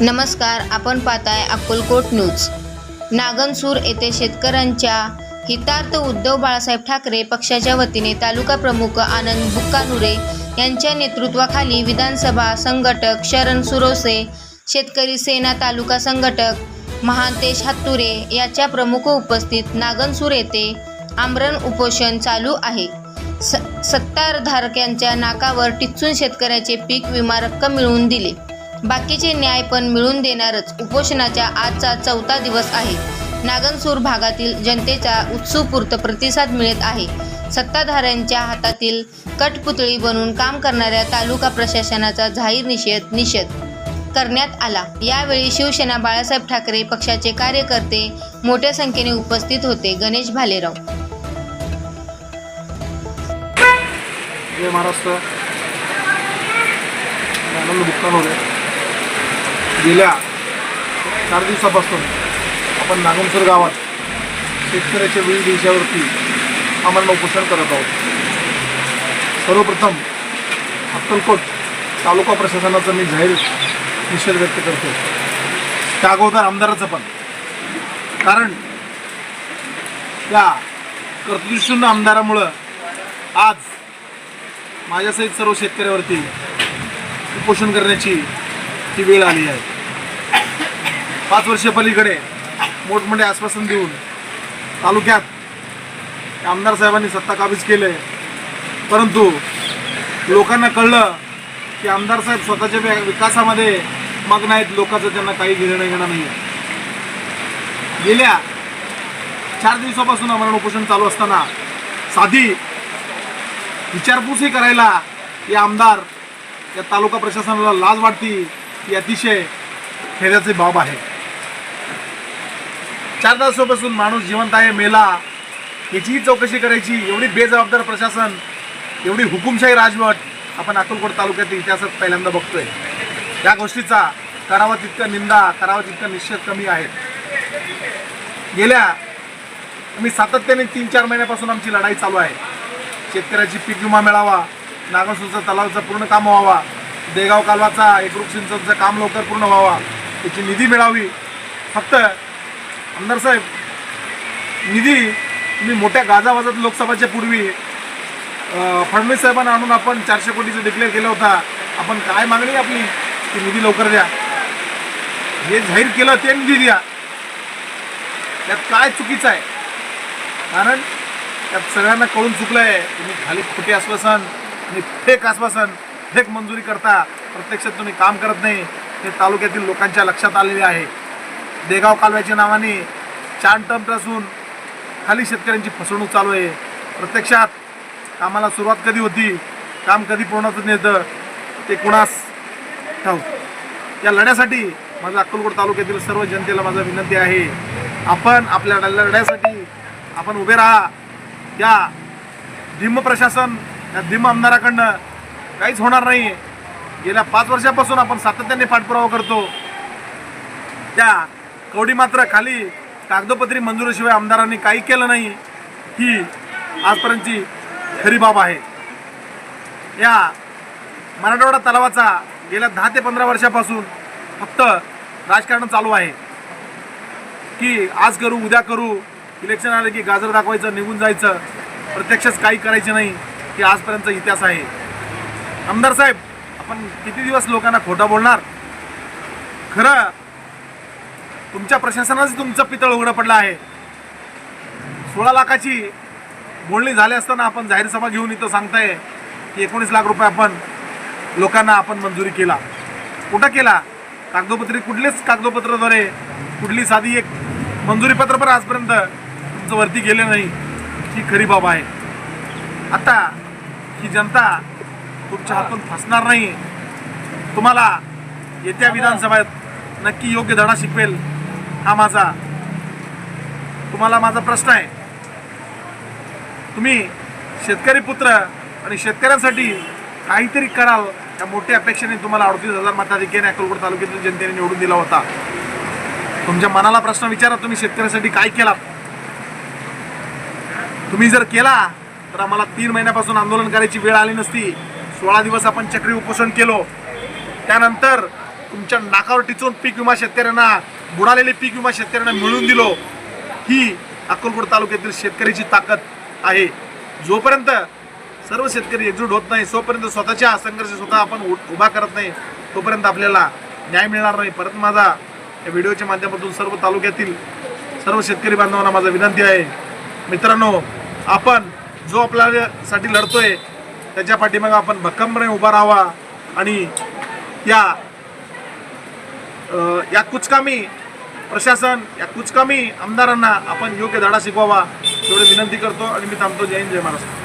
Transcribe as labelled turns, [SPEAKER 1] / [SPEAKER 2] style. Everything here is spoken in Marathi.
[SPEAKER 1] नमस्कार आपण पाहताय अक्कलकोट न्यूज. नागनसूर येथे शेतकऱ्यांच्या हितार्थ उद्धव बाळासाहेब ठाकरे पक्षाच्या वतीने तालुका प्रमुख आनंद बुक्कानुरे यांच्या नेतृत्वाखाली विधानसभा संघटक शरण सुरोसे शेतकरी सेना तालुका संघटक महांतेश हत्तुरे याच्या प्रमुख उपस्थित नागनसूर येथे आमरण उपोषण चालू आहे. स सत्ताधारकांच्या नाकावर टिच्चून शेतकऱ्याचे पीक विमा रक्कम मिळवून दिले. बाकीचे न्याय पण मिळून देणारच. उपोषणाच्या आजचा चौथा दिवस आहे. नागनसूर भागातील जनतेचा उत्सुपूर्त प्रतिसाद मिळत आहे. सत्ताधाऱ्यांच्या हातातील कठपुतळी बनून काम करणाऱ्या तालुका प्रशासनाचा जाहीर निषेध निषेध करण्यात आला. यावेळी शिवसेना बाळासाहेब ठाकरे पक्षाचे कार्यकर्ते मोठ्या संख्येने उपस्थित होते. गणेश भालेराव.
[SPEAKER 2] जय महाराष्ट्र. गेल्या चार दिवसापासून आपण नागमसर गावात शेतकऱ्याच्या विविध विषयावरती आम्हाला उपोषण करत आहोत. सर्वप्रथम अक्कलकोट तालुका प्रशासनाचा मी जाहीर निषेध व्यक्त करतो. त्या अगोदर आमदाराचं पण. कारण त्या कर्तृशून आमदारामुळं आज माझ्यासहित सर्व शेतकऱ्यावरती उपोषण करण्याची ही वेळ आली आहे. पाच वर्षे पलीकडे मोठमोठे आश्वासन देऊन तालुक्यात आमदार साहेबांनी सत्ता काबीज केले परंतु लोकांना कळलं की आमदार साहेब स्वतःच्या विकासामध्ये मग्न आहेत लोकांचं त्यांना काही घेणं घेणं नाही गेल्या चार दिवसापासून आम्हाला उपोषण चालू असताना साधी विचारपूसही करायला या आमदार या तालुका प्रशासनाला लाज वाटती ही अतिशय खेद्याची बाब आहे. चार तासापासून माणूस जिवंत आहे मेला. याचीही चौकशी करायची. एवढी बेजबाबदार प्रशासन एवढी हुकुमशाही राजवट आपण अकोलकोट तालुक्यातील इतिहासात पहिल्यांदा बघतोय. या गोष्टीचा करावा तितका निंदा करावा तितका निश्चित कमी आहेत. गेल्या आम्ही सातत्याने तीन चार महिन्यापासून आमची लढाई चालू आहे. शेतकऱ्याची पीक विमा मिळावा नागासूरचा तलावचं पूर्ण काम व्हावा देगाव कालवाचा एकरूप सिंचनचं काम लवकर पूर्ण व्हावा त्याची निधी मिळावी. फक्त आमदार साहेब निधी तुम्ही मोठ्या गाजावाजात लोकसभाच्या पूर्वी फडणवीस साहेबांना आणून आपण चारशे कोटीचं डिक्लेअर केलं होता. आपण काय मागणी आपली? की निधी लवकर द्या. हे जाहीर केलं ते निधी द्या. त्यात काय चुकीचं आहे? कारण त्यात सगळ्यांना कळून चुकलं आहे तुम्ही खाली खोटे आश्वासन आणि फेक आश्वासन फेक मंजुरी करता. प्रत्यक्षात तुम्ही काम करत नाही. हे तालुक्यातील लोकांच्या लक्षात आलेले आहे. देगाव कालव्याच्या नावाने चार असून खाली शेतकऱ्यांची फसवणूक चालू आहे. प्रत्यक्षात कामाला सुरुवात कधी होती काम कधी पूर्णच नेतं ते कुणास ठाऊ या लढ्यासाठी माझा अक्कलकोट तालुक्यातील सर्व जनतेला माझा विनंती आहे. आपण आपल्या लढ्यासाठी आपण उभे राहा. या धिम्म प्रशासन या धिम्म आमदाराकडनं काहीच होणार नाही. गेल्या पाच वर्षापासून आपण सातत्याने पाठपुरावा करतो. त्या कवडी मात्र खाली. कागदोपत्री मंजुरीशिवाय आमदारांनी काही केलं नाही. ही आजपर्यंतची खरी बाब आहे. या मराठवाडा तलावाचा गेल्या दहा ते पंधरा वर्षापासून फक्त राजकारण चालू आहे. की आज करू उद्या करू इलेक्शन आलं की गाजर दाखवायचं निघून जायचं प्रत्यक्षच काही करायचे नाही हे आजपर्यंतचा इतिहास आहे. आमदार साहेब आपण किती दिवस लोकांना खोटं बोलणार? खरं तुमच्या प्रशासनाचं तुमचं पितळ उघडं पडलं आहे. सोळा लाखाची बोलणी झाली असताना आपण जाहीर सभा घेऊन इथं सांगताय की एकोणीस लाख रुपये आपण लोकांना आपण मंजुरी केला. कुठं केला? कागदोपत्री कुठलेच कागदोपत्राद्वारे कुठली साधी एक मंजुरी पत्र पण आजपर्यंत तुमचं वरती गेले नाही. ही खरी बाब आहे. आता ही जनता तुमच्या हातून फसणार नाही. तुम्हाला येत्या विधानसभेत नक्की योग्य धडा शिकवेल. हा माझा. तुम्हाला माझा प्रश्न आहे. तुम्ही शेतकरी पुत्र आणि शेतकऱ्यांसाठी काहीतरी कराल या मोठ्या अपेक्षेने तुम्हाला अडतीस हजार मताधिक्याने अकोलकोट तालुक्यातील जनतेने निवडून दिला होता. तुमच्या मनाला प्रश्न विचारा तुम्ही शेतकऱ्यासाठी काय केला तुम्ही जर केला तर आम्हाला तीन महिन्यापासून आंदोलन करायची वेळ आली नसती. सोळा दिवस आपण चक्री उपोषण केलो. त्यानंतर तुमच्या नाकावर टिचून पीक विमा शेतकऱ्यांना बुडालेले पीक विमा शेतकऱ्यांना मिळवून दिलो ही अक्कलकोट तालुक्यातील शेतकऱ्याची ताकद आहे. जोपर्यंत सर्व शेतकरी एकजूट होत नाही जोपर्यंत स्वतःच्या संघर्ष स्वतः आपण उ- उभा करत नाही तोपर्यंत आपल्याला न्याय मिळणार नाही. परत माझा या व्हिडिओच्या माध्यमातून सर्व तालुक्यातील सर्व शेतकरी बांधवांना माझा विनंती आहे. मित्रांनो आपण जो आपल्यासाठी लढतोय त्याच्या पाठीमागे आपण भक्कमपणे उभा राहावा आणि या या कुचकामी प्रशासन या कुचकामी आमदारांना आपण योग्य धडा शिकवावा एवढी विनंती करतो आणि मी थांबतो. जय हिंद जय महाराष्ट्र.